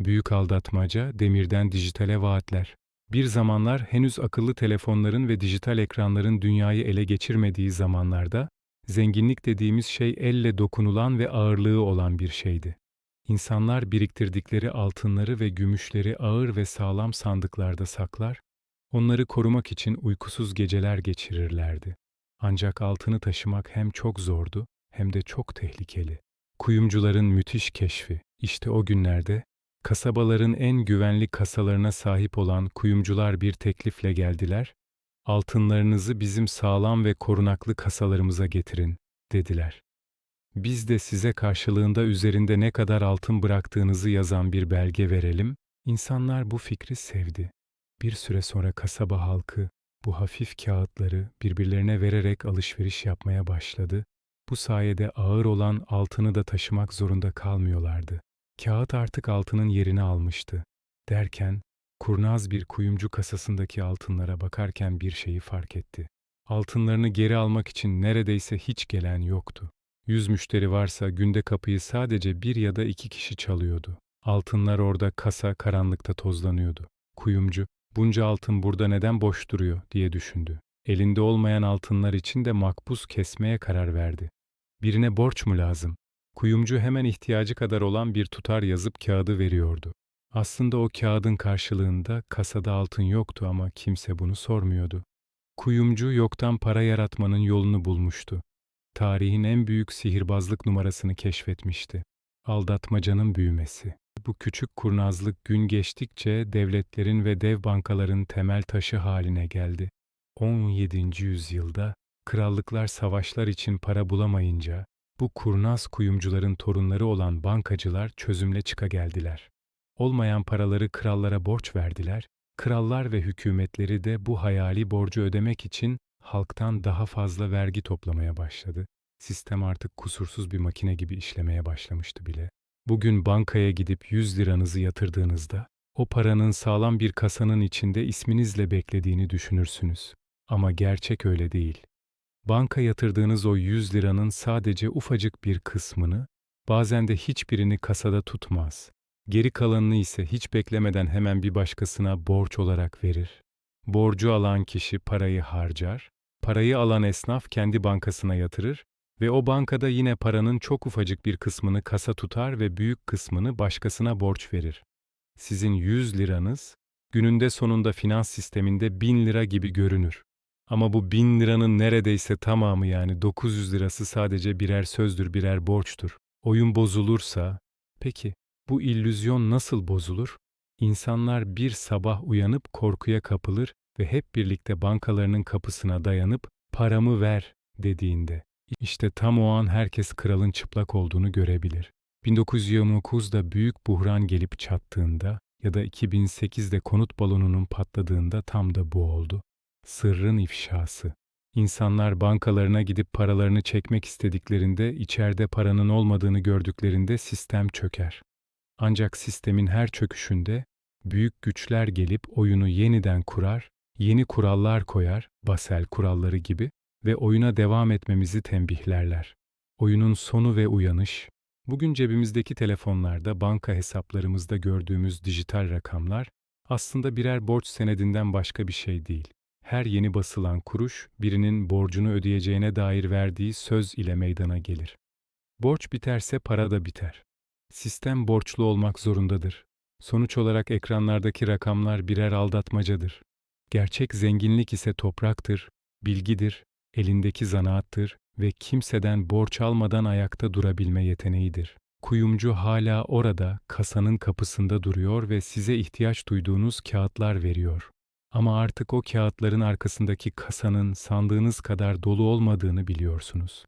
Büyük aldatmaca, demirden dijitale vaatler. Bir zamanlar henüz akıllı telefonların ve dijital ekranların dünyayı ele geçirmediği zamanlarda, zenginlik dediğimiz şey elle dokunulan ve ağırlığı olan bir şeydi. İnsanlar biriktirdikleri altınları ve gümüşleri ağır ve sağlam sandıklarda saklar, onları korumak için uykusuz geceler geçirirlerdi. Ancak altını taşımak hem çok zordu hem de çok tehlikeli. Kuyumcuların müthiş keşfi, işte o günlerde kasabaların en güvenli kasalarına sahip olan kuyumcular bir teklifle geldiler. Altınlarınızı bizim sağlam ve korunaklı kasalarımıza getirin, dediler. Biz de size karşılığında üzerinde ne kadar altın bıraktığınızı yazan bir belge verelim. İnsanlar bu fikri sevdi. Bir süre sonra kasaba halkı bu hafif kağıtları birbirlerine vererek alışveriş yapmaya başladı. Bu sayede ağır olan altını da taşımak zorunda kalmıyorlardı. Kağıt artık altının yerini almıştı. Derken, kurnaz bir kuyumcu kasasındaki altınlara bakarken bir şeyi fark etti. Altınlarını geri almak için neredeyse hiç gelen yoktu. Yüz müşteri varsa günde kapıyı sadece bir ya da iki kişi çalıyordu. Altınlar orada kasa karanlıkta tozlanıyordu. Kuyumcu, bunca altın burada neden boş duruyor diye düşündü. Elinde olmayan altınlar için de makbuz kesmeye karar verdi. Birine borç mu lazım? Kuyumcu hemen ihtiyacı kadar olan bir tutar yazıp kağıdı veriyordu. Aslında o kağıdın karşılığında kasada altın yoktu ama kimse bunu sormuyordu. Kuyumcu yoktan para yaratmanın yolunu bulmuştu. Tarihin en büyük sihirbazlık numarasını keşfetmişti. Aldatmacanın büyümesi. Bu küçük kurnazlık gün geçtikçe devletlerin ve dev bankaların temel taşı haline geldi. 17. yüzyılda krallıklar savaşlar için para bulamayınca bu kurnaz kuyumcuların torunları olan bankacılar çözümle çıka geldiler. Olmayan paraları krallara borç verdiler. Krallar ve hükümetleri de bu hayali borcu ödemek için halktan daha fazla vergi toplamaya başladı. Sistem artık kusursuz bir makine gibi işlemeye başlamıştı bile. Bugün bankaya gidip 100 liranızı yatırdığınızda o paranın sağlam bir kasanın içinde isminizle beklediğini düşünürsünüz. Ama gerçek öyle değil. Banka yatırdığınız o 100 liranın sadece ufacık bir kısmını, bazen de hiçbirini kasada tutmaz. Geri kalanını ise hiç beklemeden hemen bir başkasına borç olarak verir. Borcu alan kişi parayı harcar, parayı alan esnaf kendi bankasına yatırır ve o bankada yine paranın çok ufacık bir kısmını kasa tutar ve büyük kısmını başkasına borç verir. Sizin 100 liranız gününde sonunda finans sisteminde 1000 lira gibi görünür. Ama bu 1000 liranın neredeyse tamamı yani 900 lirası sadece birer sözdür, birer borçtur. Oyun bozulursa, peki bu illüzyon nasıl bozulur? İnsanlar bir sabah uyanıp korkuya kapılır ve hep birlikte bankalarının kapısına dayanıp paramı ver dediğinde. İşte tam o an herkes kralın çıplak olduğunu görebilir. 1929'da büyük buhran gelip çattığında ya da 2008'de konut balonunun patladığında tam da bu oldu. Sırrın ifşası. İnsanlar bankalarına gidip paralarını çekmek istediklerinde içeride paranın olmadığını gördüklerinde sistem çöker. Ancak sistemin her çöküşünde büyük güçler gelip oyunu yeniden kurar, yeni kurallar koyar, Basel kuralları gibi ve oyuna devam etmemizi tembihlerler. Oyunun sonu ve uyanış, bugün cebimizdeki telefonlarda banka hesaplarımızda gördüğümüz dijital rakamlar aslında birer borç senedinden başka bir şey değil. Her yeni basılan kuruş birinin borcunu ödeyeceğine dair verdiği söz ile meydana gelir. Borç biterse para da biter. Sistem borçlu olmak zorundadır. Sonuç olarak ekranlardaki rakamlar birer aldatmacadır. Gerçek zenginlik ise topraktır, bilgidir, elindeki zanaattır ve kimseden borç almadan ayakta durabilme yeteneğidir. Kuyumcu hala orada, kasanın kapısında duruyor ve size ihtiyaç duyduğunuz kağıtlar veriyor. Ama artık o kağıtların arkasındaki kasanın sandığınız kadar dolu olmadığını biliyorsunuz.